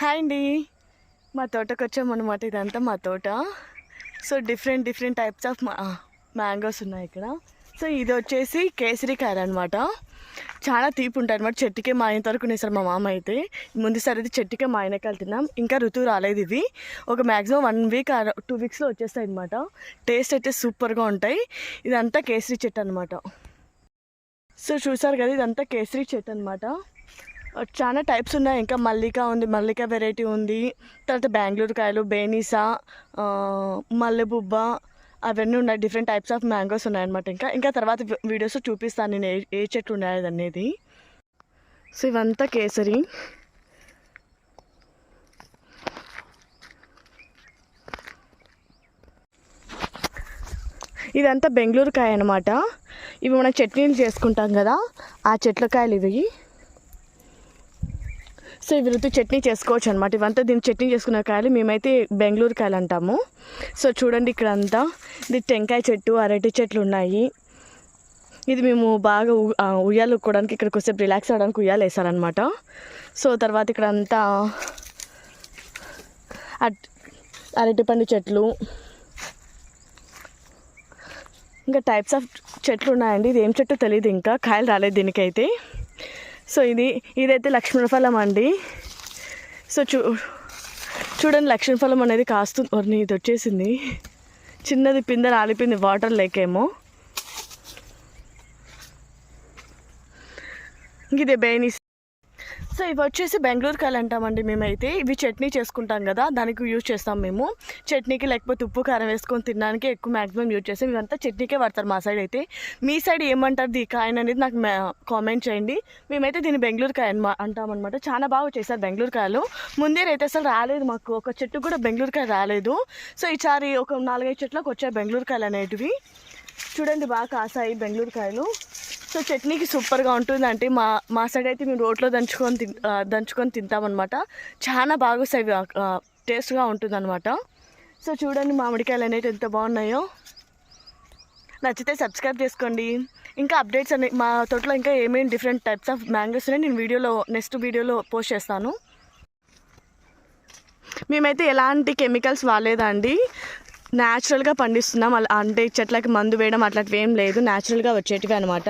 Hi అండి. మా తోటకు వచ్చామన్నమాట. ఇదంతా మా తోట. So different different types of mangoes ఉన్నాయి ఇక్కడ. సో ఇది వచ్చేసి కేసరికాయలు అనమాట చాలా తీపి ఉంటాయి అనమాట చెట్టుకే మా ఆయన వరకు మా మామ అయితే. ముందు అయితే చెట్టుకే మా ఆయనకాయలు తిన్నాం. ఇంకా ఋతువు రాలేదు ఇవి. ఒక మ్యాక్సిమం వన్ వీక్ టూ వీక్స్లో వచ్చేస్తాయి అనమాట టేస్ట్ అయితే సూపర్గా ఉంటాయి. ఇదంతా కేసరి చెట్టు అనమాట సో చూసారు కదా ఇదంతా కేసరి చెట్టు అనమాట చాలా టైప్స్ ఉన్నాయి. ఇంకా మల్లిక ఉంది మల్లిక వెరైటీ ఉంది. తర్వాత బెంగళూరు కాయలు బేనీసా మల్లెబుబ్బ అవన్నీ ఉన్నాయి. డిఫరెంట్ టైప్స్ ఆఫ్ మ్యాంగోస్ ఉన్నాయన్నమాట ఇంకా. ఇంకా తర్వాత వీడియోస్ చూపిస్తాను. నేను ఏ ఏ చెట్లు ఉన్నాయి అనేది. సో ఇవంతా కేసరి. ఇదంతా బెంగళూరు కాయ అనమాట ఇవి మనం చట్నీలు చేసుకుంటాం కదా. ఆ చెట్ల కాయలు ఇవి. సో ఇవి రుతు చట్నీ చేసుకోవచ్చు అనమాట ఇవంతా దీన్ని చట్నీ చేసుకునే కాయలు మేమైతే బెంగళూరు కాయలు అంటాము. సో చూడండి ఇక్కడ అంతా ఇది టెంకాయ చెట్టు అరటి చెట్లు ఉన్నాయి. ఇది మేము బాగా ఉయ్యాలు ఉక్కోవడానికి ఇక్కడ కొద్దిసేపు రిలాక్స్ అవ్వడానికి ఉయ్యాలు వేసారనమాట సో తర్వాత ఇక్కడ అంతా అట్ అరటిపండు చెట్లు. ఇంకా టైప్స్ ఆఫ్ చెట్లు ఉన్నాయండి. ఇది ఏం చెట్టు తెలియదు ఇంకా. కాయలు రాలేదు దీనికైతే. సో ఇది ఇదైతే లక్ష్మణ ఫలం అండి. సో చూ చూడండి లక్ష్మణ ఫలం అనేది కాస్తుంది ఓర్ని ఇది వచ్చేసింది. చిన్నది పింద రాలిపోయింది వాటర్ లేకేమో. ఇంక ఇదే బేనీస్. సో ఇవి వచ్చేసి బెంగళూరు కాయలు అంటామండి మేమైతే. ఇవి చట్నీ చేసుకుంటాం కదా దానికి యూజ్ చేస్తాం మేము. చట్నీకి లేకపోతే ఉప్పు కారం వేసుకొని తినడానికి ఎక్కువ మ్యాక్సిమం యూజ్ చేస్తాం. ఇవంతా చట్నీకే పడతారు మా సైడ్ అయితే. మీ సైడ్ ఏమంటారు దీ కాయన్ అనేది నాకు కామెంట్ చేయండి. మేమైతే దీన్ని బెంగళూరు కాయ అన్మా అంటామన్నమాట. చాలా బాగా చేశారు బెంగళూరు కాయలు. ముందే అయితే అసలు రాలేదు మాకు. ఒక చెట్టు కూడా బెంగళూరు కాయ రాలేదు. సో ఈసారి ఒక నాలుగైదు చెట్లకు వచ్చాయి బెంగళూరు కాయలు అనేటివి. చూడండి బాగా కాసాయి బెంగళూరు కాయలు. సో చట్నీకి సూపర్గా ఉంటుంది అంటే మా మా సైడ్ అయితే మేము రోట్లో దంచుకొని తిన్ దంచుకొని తింటామన్నమాట. చాలా బాగా వస్తాయి టేస్ట్గా ఉంటుందనమాట సో చూడండి మామిడికాయలు అనేవి ఎంత బాగున్నాయో. నచ్చితే సబ్స్క్రైబ్ చేసుకోండి. ఇంకా అప్డేట్స్ అనే మా తోటలో ఇంకా ఏమేమి డిఫరెంట్ టైప్స్ ఆఫ్ మ్యాంగోస్ ఉన్నాయి నేను వీడియోలో నెక్స్ట్ వీడియోలో పోస్ట్ చేస్తాను. మేమైతే ఎలాంటి కెమికల్స్ వాడలేదండి. న్యాచురల్గా పండిస్తున్నాం. అలా అంటే చెట్లకి మందు వేయడం అట్లాంటివి ఏం లేదు. న్యాచురల్గా వచ్చేటివి అనమాట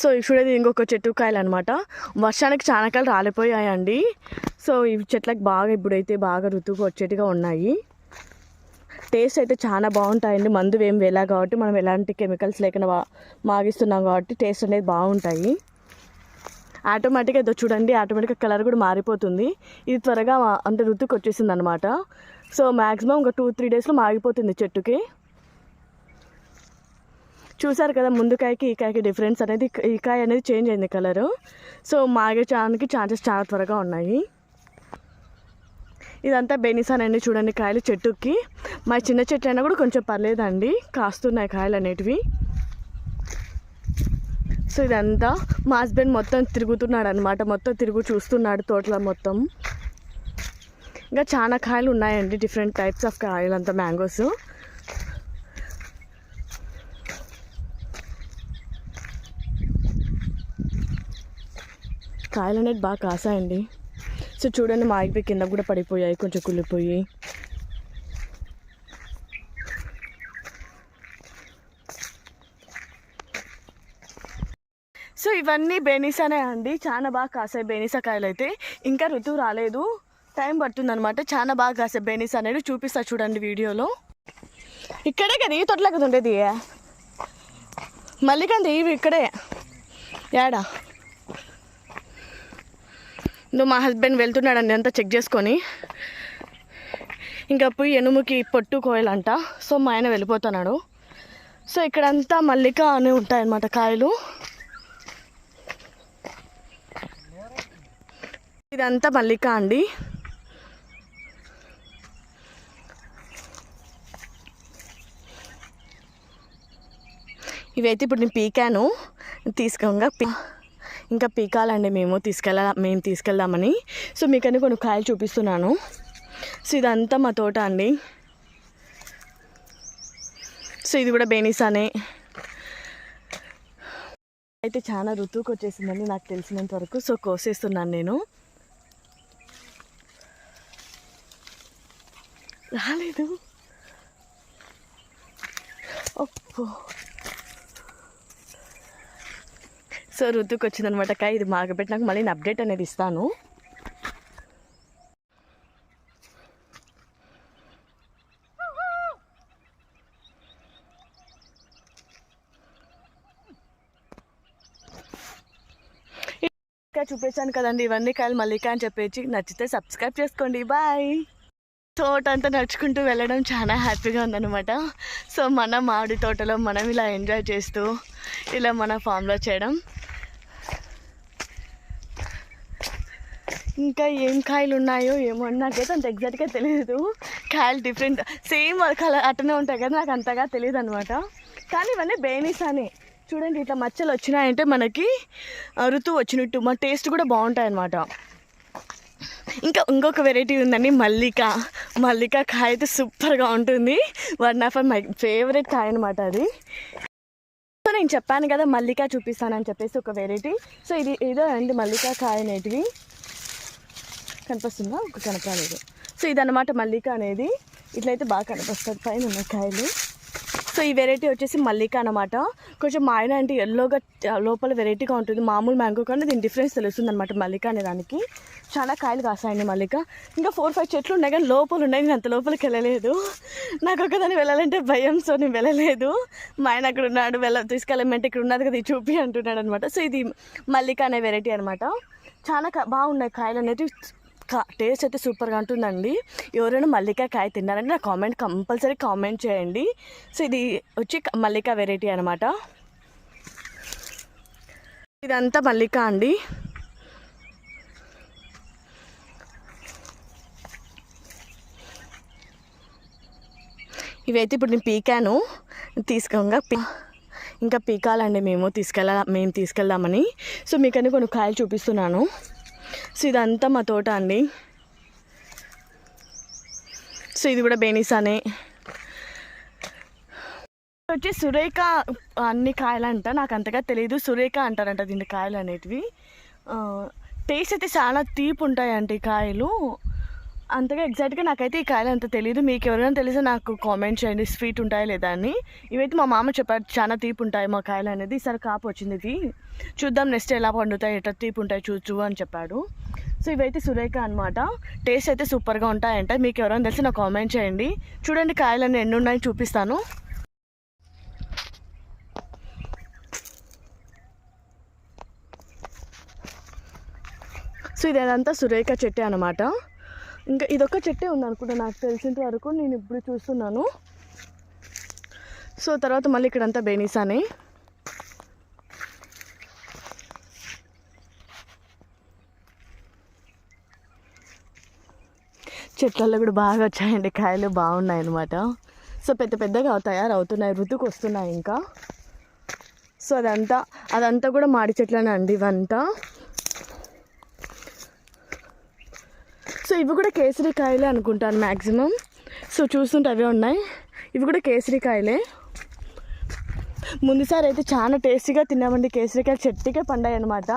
సో ఇప్పుడు ఇంకొక చెట్టు కాయలు అనమాట వర్షానికి చాలా కాయలు రాలిపోయాయండి. సో ఇవి చెట్లకు బాగా ఇప్పుడైతే బాగా ఋతువుగా వచ్చేట్టుగా ఉన్నాయి. టేస్ట్ అయితే చాలా బాగుంటాయండి. మందు ఏం వేలా కాబట్టి మనం ఎలాంటి కెమికల్స్ లేకుండా మాగిస్తున్నాం కాబట్టి టేస్ట్ అనేది బాగుంటాయి. ఆటోమేటిక్గా ఇదో చూడండి ఆటోమేటిక్గా కలర్ కూడా మారిపోతుంది. ఇది త్వరగా అంత అంటే ఋతుకు వచ్చేసింది అనమాట సో మ్యాక్సిమం ఒక టూ త్రీ డేస్లో మాగిపోతుంది చెట్టుకి. చూసారు కదా ముందు కాయకి ఈ కాయకి డిఫరెన్స్ అనేది ఈ కాయ అనేది చేంజ్ అయింది కలరు. సో మాగే చానికి ఛాన్సెస్ చాలా త్వరగా ఉన్నాయి. ఇదంతా బెనిసానండి చూడండి కాయలు చెట్టుకి. మా చిన్న చెట్టు అయినా కూడా కొంచెం పర్లేదండి. కాస్తున్నాయి కాయలు అనేటివి. సో ఇదంతా మా హస్బెండ్ మొత్తం తిరుగుతున్నాడు అనమాట మొత్తం తిరుగు చూస్తున్నాడు తోటలో మొత్తం. ఇంకా చాలా కాయలు ఉన్నాయండి. డిఫరెంట్ టైప్స్ ఆఫ్ కాయలు అంతా మ్యాంగోస్ కాయలు అనేది బాగా కాసాయండి. సో చూడండి మా ఆగిపోయి కింద కూడా పడిపోయాయి కొంచెం కుళ్ళిపోయి సో ఇవన్నీ బెనీసానే అండి. చాలా బాగా కాసాయి బెనీసా కాయలు అయితే ఇంకా ఋతువు రాలేదు. టైం పడుతుంది అనమాట చాలా బాగా కాసాయి బెనీస్ అనేది చూపిస్తా చూడండి వీడియోలో. ఇక్కడే కదా ఈ తొట్ల కదా ఉండేది? మల్లికంది ఇవి ఇక్కడే. యాడా? నువ్వు మా హస్బెండ్ వెళ్తున్నాడండి అంతా చెక్ చేసుకొని ఇంకా పోయి ఎనుముకి పొట్టు కోయలంట. సో మా ఆయన వెళ్ళిపోతున్నాడు. సో ఇక్కడంతా మల్లిక అని ఉంటాయన్నమాట కాయలు. ఇదంతా మల్లిక అండి. ఇవైతే ఇప్పుడు నేను పీకాను. తీసుకోగా. పీ ఇంకా పీకాలండి మేము తీసుకెళ్ళ మేము తీసుకెళ్దామని. సో మీకని కొన్ని కాయలు చూపిస్తున్నాను. సో ఇదంతా మా తోట అండి. సో ఇది కూడా బేనిసానే. అయితే చాలా ఋతువుకి వచ్చేసిందండి నాకు తెలిసినంత వరకు. సో కోసేస్తున్నాను నేను. రాలేదు. ఓ సో ఋతువుకి వచ్చిందనమాట కాయ ఇది మాగబెట్టినాక మళ్ళీ నేను అప్డేట్ అనేది ఇస్తాను. ఇంకా చూపించాను కదండి ఇవన్నీ కాయలు మల్లిక అని చెప్పేసి. నచ్చితే సబ్స్క్రైబ్ చేసుకోండి. బాయ్. తోట అంతా నడుచుకుంటూ వెళ్ళడం చాలా హ్యాపీగా ఉందన్నమాట. సో మన మామిడి తోటలో మనం ఇలా ఎంజాయ్ చేస్తూ ఇలా మన ఫామ్లో చేయడం ఇంకా ఏం కాయలు ఉన్నాయో ఏమో నాకైతే అంత ఎగ్జాక్ట్గా తెలియదు కాయలు డిఫరెంట్ సేమ్ కలర్ అట్టనే ఉంటాయి కదా నాకు అంతగా తెలియదు అనమాట కానీ ఇవన్నీ బేనీస్ అని. చూడండి ఇట్లా మచ్చలు వచ్చినాయంటే మనకి ఋతువు వచ్చినట్టు. మా టేస్ట్ కూడా బాగుంటాయి అనమాట ఇంకా ఇంకొక వెరైటీ ఉందండి మల్లిక. మల్లిక కాయ అయితే సూపర్గా ఉంటుంది. వన్ ఆఫ్ మై ఫేవరెట్ కాయ అనమాట అది. సో నేను చెప్పాను కదా మల్లిక చూపిస్తానని చెప్పేసి ఒక వెరైటీ సో ఇది ఏదో అండి మల్లిక కాయ అనేటివి. కనిపిస్తుందా? ఒక కనపడలేదు సో ఇదన్నమాట మల్లిక అనేది. ఇట్లయితే బాగా కనిపిస్తుంది. పైన ఉన్న కాయలు. సో ఈ వెరైటీ వచ్చేసి మల్లిక అనమాట కొంచెం మాయన అంటే ఎల్లోగా లోపల వెరైటీగా ఉంటుంది. మామూలు మ్యాంగో కానీ దీని డిఫరెన్స్ తెలుస్తుంది అనమాట మల్లిక అనే దానికి. చాలా కాయలు కాసాయండి మల్లిక. ఇంకా ఫోర్ ఫైవ్ చెట్లు ఉన్నాయి కానీ లోపల ఉన్నాయి. నేను అంత లోపలికి వెళ్ళలేదు. నాకు ఒకదాన్ని వెళ్ళాలంటే భయం సో నేను వెళ్ళలేదు. మా ఆయన అక్కడ ఉన్నాడు. వెళ్ళ తీసుకెళ్ళమంటే ఇక్కడ ఉన్నది కదా ఇది చూపి అంటున్నాడు అనమాట సో ఇది మల్లిక అనే వెరైటీ అనమాట చాలా బాగున్నాయి కాయలు అనేది టేస్ట్ అయితే సూపర్గా ఉంటుందండి. ఎవరైనా మల్లికా కాయ తిన్నారంటే నా కామెంట్ కంపల్సరీ కామెంట్ చేయండి. సో ఇది వచ్చి మల్లికా వెరైటీ అనమాట ఇదంతా మల్లికా అండి. ఇవైతే ఇప్పుడు నేను పీకాను. తీసుకోగా పీ ఇంకా పీకాలండి మేము తీసుకెళ్ళ మేము తీసుకెళ్దామని. సో మీకని కొన్ని కాయలు చూపిస్తున్నాను. సో ఇదంతా మా తోట అండి. సో ఇది కూడా బేనిసానే వచ్చి సురేఖ అన్ని కాయలు అంట నాకు అంతగా తెలియదు సురేఖ అంటారంట దీని కాయలు అనేటివి. టేస్ట్ అయితే చాలా తీపి ఉంటాయంట ఈ కాయలు. అంతగా ఎగ్జాక్ట్గా నాకైతే ఈ కాయలు అంత తెలియదు మీకు ఎవరైనా తెలిస్తే నాకు కామెంట్ చేయండి. స్వీట్ ఉంటాయా లేదా అని. ఇవైతే మా మామ చెప్పారు చాలా తీపి ఉంటాయి మా కాయలు అనేది. ఈసారి కాపు వచ్చింది ఇది. చూద్దాం నెక్స్ట్ ఎలా పండుతాయి ఎట్లా తీపి ఉంటాయి చూచు అని చెప్పాడు. సో ఇవైతే సురేఖ అనమాట టేస్ట్ అయితే సూపర్గా ఉంటాయంట. మీకు ఎవరైనా తెలిసి నాకు కామెంట్ చేయండి. చూడండి కాయలన్నీ ఎన్ని ఉన్నాయో చూపిస్తాను. సో ఇదంతా సురేఖ చెట్టే అనమాట ఇంకా ఇదొక చెట్టే ఉంది అనుకుంటా నాకు తెలిసినంత వరకు నేను ఇప్పుడు చూస్తున్నాను. సో తర్వాత మళ్ళీ ఇక్కడంతా అని చెట్లలో కూడా బాగా వచ్చాయండి కాయలు బాగున్నాయి అనమాట సో పెద్ద పెద్దగా తయారవుతున్నాయి ఋతుకు వస్తున్నాయి ఇంకా. సో అదంతా అదంతా కూడా మాడి చెట్లనే అండి ఇవంతా. సో ఇవి కూడా కేసరి కాయలే అనుకుంటాను మ్యాక్సిమం సో చూస్తుంటే అవే ఉన్నాయి. ఇవి కూడా కేసరి కాయలే ముందుసారి అయితే చాలా టేస్టీగా తిన్నామండి కేసరికాయలు. చెట్టుకే పండాయి అనమాట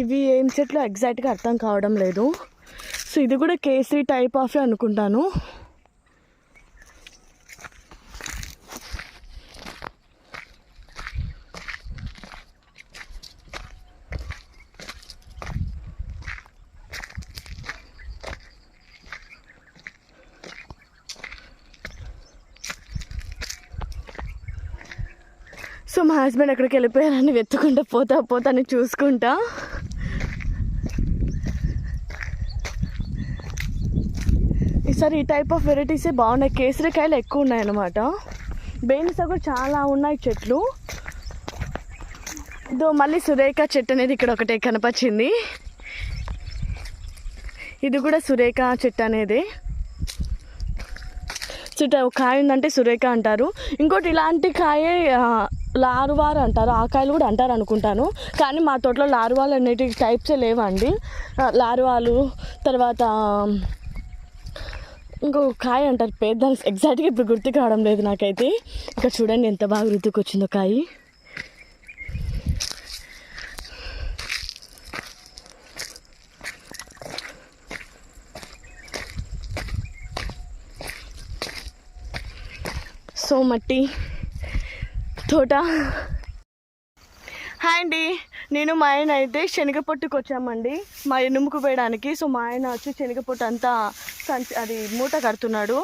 ఇవి ఏం చెట్లు ఎగ్జాక్ట్గా అర్థం కావడం లేదు. సో ఇది కూడా కేసరి టైప్ ఆఫ్ అనుకుంటాను. సో మా హస్బెండ్ ఎక్కడికి వెళ్ళిపోయారని వెతుకుంటా పోతా పోతా అని చూసుకుంటా. ఈసారి ఈ టైప్ ఆఫ్ వెరైటీసే బాగున్నాయి. కేసరికాయలు ఎక్కువ ఉన్నాయన్నమాట. బేనిసా కూడా చాలా ఉన్నాయి చెట్లు. ఇదో మళ్ళీ సురేఖ చెట్టు అనేది ఇక్కడ ఒకటే కనపచ్చింది. ఇది కూడా సురేఖ చెట్టు అనేది. చుట్ట ఒక కాయ ఉందంటే సురేఖ అంటారు. ఇంకోటి ఇలాంటి కాయే లారువారు అంటారు ఆ కాయలు కూడా అంటారు అనుకుంటాను. కానీ మా తోటలో లారువాలు అనేటి టైప్సే లేవండి. లారువాలు తర్వాత ఇంకో కాయ అంటారు పేరు దానికి ఎగ్జాక్ట్గా ఇప్పుడు గుర్తు కావడం లేదు నాకైతే. ఇక్కడ చూడండి ఎంత బాగా గుర్తుకొచ్చిందో కాయ. సో మట్టి తోట. హాయ్ అండి. నేను మా ఆయన అయితే శనగపొట్టుకు వచ్చామండి. మా ఎనుముకు వేయడానికి సో మా ఆయన వచ్చి శనగపొట్టు అంతా సంచి అది మూట కడుతున్నాడు.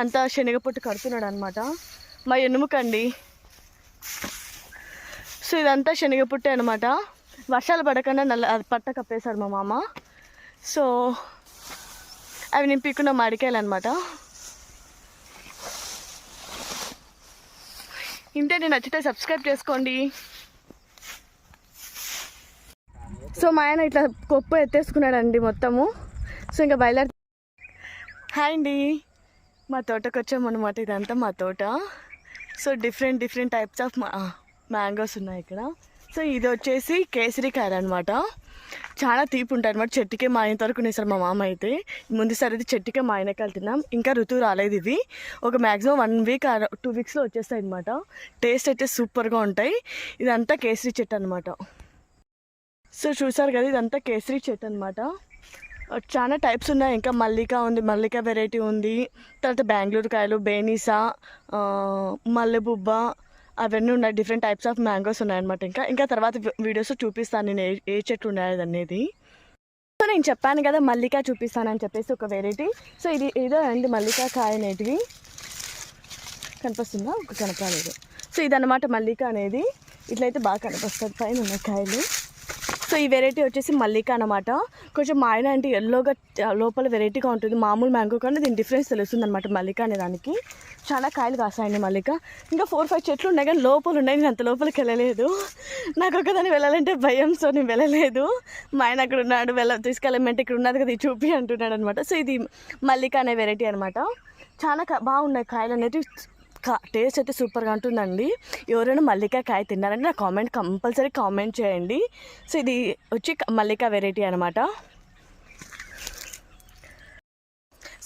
అంతా శనగపొట్టు కడుతున్నాడు అనమాట మా ఎనుముకండి. సో ఇదంతా శనగపొట్టే అనమాట వర్షాలు పడకుండా నల్ల అది పట్ట కప్పేశాడు మా మామ. సో అవి నేను పీక్కున్న మడికాయలు అనమాట ఇంతే నేను నచ్చితే సబ్స్క్రైబ్ చేసుకోండి. సో మా ఆయన ఇట్లా కొప్పు ఎత్తేసుకున్నాడండి మొత్తము. సో ఇంకా బయలుదేరి హాయ్ అండి. మా తోటకు వచ్చామన్నమాట ఇదంతా మా తోట. So different different types of mangoes ఉన్నాయి ఇక్కడ. సో ఇది వచ్చేసి కేసరికాయ అనమాట చాలా తీపి ఉంటాయి అనమాట చెట్టుకే మా వరకు నేసారు మా మామ అయితే. ముందుసారి అయితే చెట్టుకే మా ఆయనకి వెళ్తున్నాం ఇంకా ఋతువు రాలేదు ఇవి ఒక మ్యాక్సిమం వన్ వీక్ టూ వీక్స్లో వచ్చేస్తాయి అనమాట టేస్ట్ అయితే సూపర్గా ఉంటాయి. ఇదంతా కేసరి చెట్టు అనమాట సో చూసారు కదా ఇదంతా కేసరి చెట్టు అనమాట చాలా టైప్స్ ఉన్నాయి. ఇంకా మల్లిక ఉంది. మల్లిక వెరైటీ ఉంది. తర్వాత బెంగళూరు కాయలు బేనీసా మల్లెబుబ్బ అవన్నీ ఉన్నాయి. డిఫరెంట్ టైప్స్ ఆఫ్ మ్యాంగోస్ ఉన్నాయన్నమాట ఇంకా. ఇంకా తర్వాత వీడియోస్ చూపిస్తాను నేను ఏ ఏ చెట్లు ఉన్నాయి అనేది. సో నేను చెప్పాను కదా మల్లిక చూపిస్తానని చెప్పేసి ఒక వెరైటీ సో ఇది ఏదో అండి మల్లికా కాయ అనేటివి కనిపిస్తుందా? ఒక కనపడలేదు. సో ఇదన్నమాట మల్లిక అనేది. ఇట్లయితే బాగా కనిపిస్తుంది పైన ఉన్న కాయలు. సో ఈ వెరైటీ వచ్చేసి మల్లిక అనమాట కొంచెం మాయన అంటే ఎల్లోగా లోపల వెరైటీగా ఉంటుంది. మామూలు మ్యాంగో కానీ దీని డిఫరెన్స్ తెలుస్తుంది అనమాట మల్లిక అనే దానికి. చాలా కాయలు కాసాయండి మల్లిక. ఇంకా ఫోర్ ఫైవ్ చెట్లు ఉన్నాయి కానీ లోపల ఉన్నాయి. నేను అంత లోపలికి వెళ్ళలేదు. నాకు ఒకదాన్ని వెళ్ళాలంటే భయం సో నేను వెళ్ళలేదు. మా ఆయన అక్కడ ఉన్నాడు వెళ్ళ తీసుకెళ్ళమంటే ఇక్కడ ఉన్నది కదా ఇది చూపి అంటున్నాడు అనమాట సో ఇది మల్లిక అనే వెరైటీ అనమాట చాలా బాగున్నాయి కాయలు అనేది టేస్ట్ అయితే సూపర్గా ఉంటుందండి. ఎవరైనా మల్లికా కాయ తిన్నారంటే నా కామెంట్ కంపల్సరీ కామెంట్ చేయండి. సో ఇది వచ్చి మల్లికా వెరైటీ అనమాట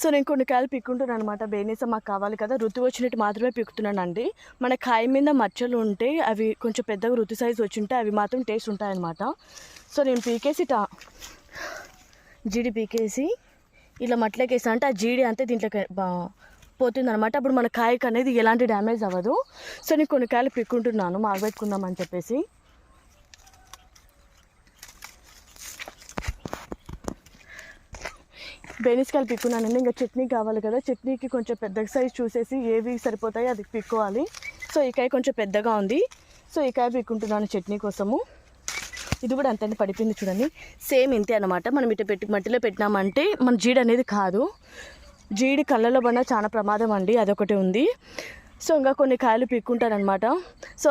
సో నేను కొన్ని కాయలు పిక్కుంటున్నాను అనమాట బేనీస మాకు కావాలి కదా. రుతు వచ్చినట్టు మాత్రమే పిక్కుతున్నానండి మన కాయ మీద మచ్చలు ఉంటే అవి కొంచెం పెద్దగా రుతు సైజు వచ్చి ఉంటే అవి మాత్రం టేస్ట్ ఉంటాయన్నమాట. సో నేను పీకేసి టా జీడి పీకేసి ఇలా మట్లకి అంటే ఆ జీడి అంతే దీంట్లోకి పోతుంది అనమాట అప్పుడు మన కాయకు అనేది ఎలాంటి డ్యామేజ్ అవ్వదు. సో నేను కొన్ని కాయలు పిక్కుంటున్నాను. మాగబెట్టుకుందామని చెప్పేసి. బెనిస్కాయలు పిక్కున్నానండి ఇంకా చట్నీ కావాలి కదా. చట్నీకి కొంచెం పెద్ద సైజ్ చూసేసి ఏవి సరిపోతాయి అది పిక్కోవాలి. సో ఈ కాయ కొంచెం పెద్దగా ఉంది. సో ఈ కాయ పిక్కుంటున్నాను చట్నీ కోసము. ఇది కూడా అంతే పడిపోయింది చూడండి. సేమ్ ఇంతే అనమాట మనం ఇటు పెట్టి మట్టిలో పెట్టినామంటే మన జీడ అనేది కాదు. జీడి కళ్ళలో పడిన చాలా ప్రమాదం అండి అదొకటి ఉంది. సో ఇంకా కొన్ని కాయలు పీక్కుంటారనమాట సో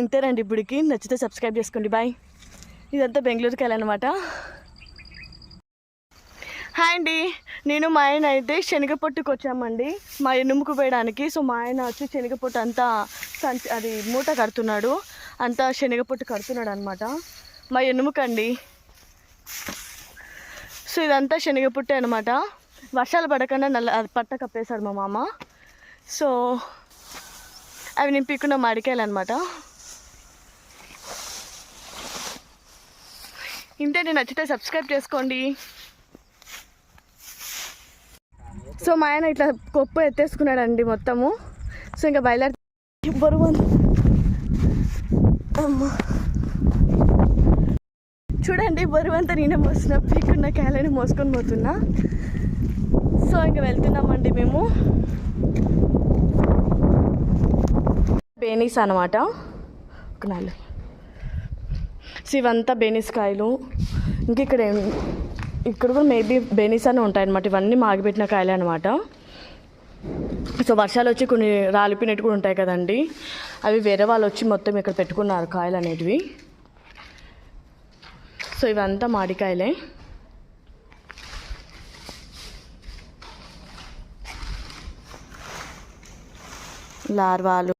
ఇంతేనండి ఇప్పటికి నచ్చితే సబ్స్క్రైబ్ చేసుకోండి. బాయ్. ఇదంతా బెంగళూరు కాయలు అనమాట హాయ్ అండి. నేను మా ఆయన అయితే శనగపొట్టుకు వచ్చామండి మా ఎనుముకు వేయడానికి. సో మా ఆయన వచ్చి శనగపొట్టు అంతా సంచి అది మూట కడుతున్నాడు. అంతా శనగపొట్టు కడుతున్నాడు అనమాట మా ఎనుముకండి. సో ఇదంతా శనగపొట్టే అనమాట వర్షాలు పడకుండా నల్ల అది పట్ట కప్పేశాడు మా మామ. సో అవి నేను పీక్కున్న మాడికాయలు అనమాట ఇంతే నేను నచ్చితే సబ్స్క్రైబ్ చేసుకోండి. సో మా ఆయన ఇట్లా కొప్పు ఎత్తేసుకున్నాడండి మొత్తము. సో ఇంకా బయలుదేరి బరువు. అమ్మా. చూడండి బరువు అంతా నేనే మోస్తున్నా పీక్కున్న కాయలని మోసుకొని పోతున్నా. సో ఇంకా వెళ్తున్నామండి మేము. బేనీస్ అనమాట ఒక నాలుగు. సో ఇవంతా బేనీస్ కాయలు. ఇంక ఇక్కడ ఇక్కడ కూడా మేబీ బేనీస్ అని ఉంటాయన్నమాట. ఇవన్నీ మాగిపెట్టిన కాయలే అనమాట సో వర్షాలు వచ్చి కొన్ని రాలిపోయినట్టు కూడా ఉంటాయి కదండి. అవి వేరే వాళ్ళు వచ్చి మొత్తం ఇక్కడ పెట్టుకున్నారు కాయలు అనేటివి. సో ఇవంతా మాడికాయలే. లార్వాలు